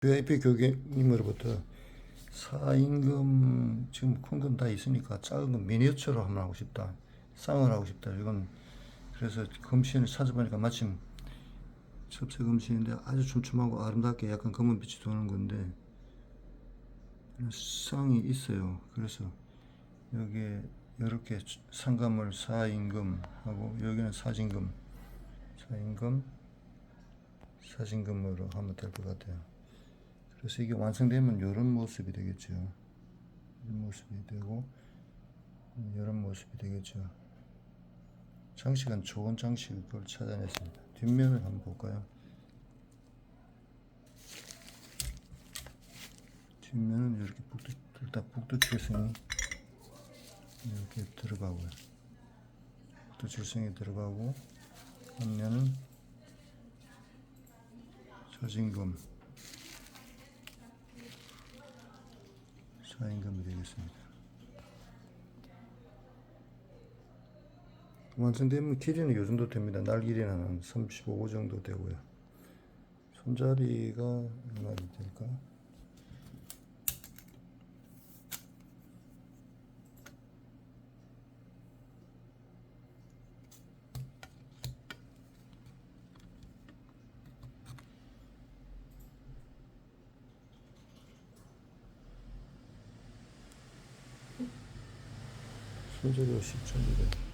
VIP 교육님으로부터 사임금 지금 큰건다 있으니까 작은 건 미니어처로 한번 하고 싶다. 쌍을 하고 싶다. 이건 그래서 금신을 찾아보니까 마침 첩새 금신인데 아주 촘촘하고 아름답게 약간 검은 빛이 도는 건데 쌍이 있어요. 그래서 여기에 이렇게 상감을 사임금 하고 여기는 사진금 사임금 사진금으로 하면 될 것 같아요. 그래서 이게 완성되면 이런 모습이 되겠죠. 이런 모습이 되고 이런 모습이 되겠죠. 장식은 좋은 장식을 찾아냈습니다. 뒷면을 한번 볼까요? 뒷면은 이렇게 북두, 둘다 북두 칠성이 이렇게 들어가고요. 북두 칠성이 들어가고 앞면은 사진금 사인금이 되겠습니다. 완성되면 길이는 요 정도 됩니다. 날 길이는 한 35 정도 되고요. 손자리가 얼마나 될까? 10 정도 돼.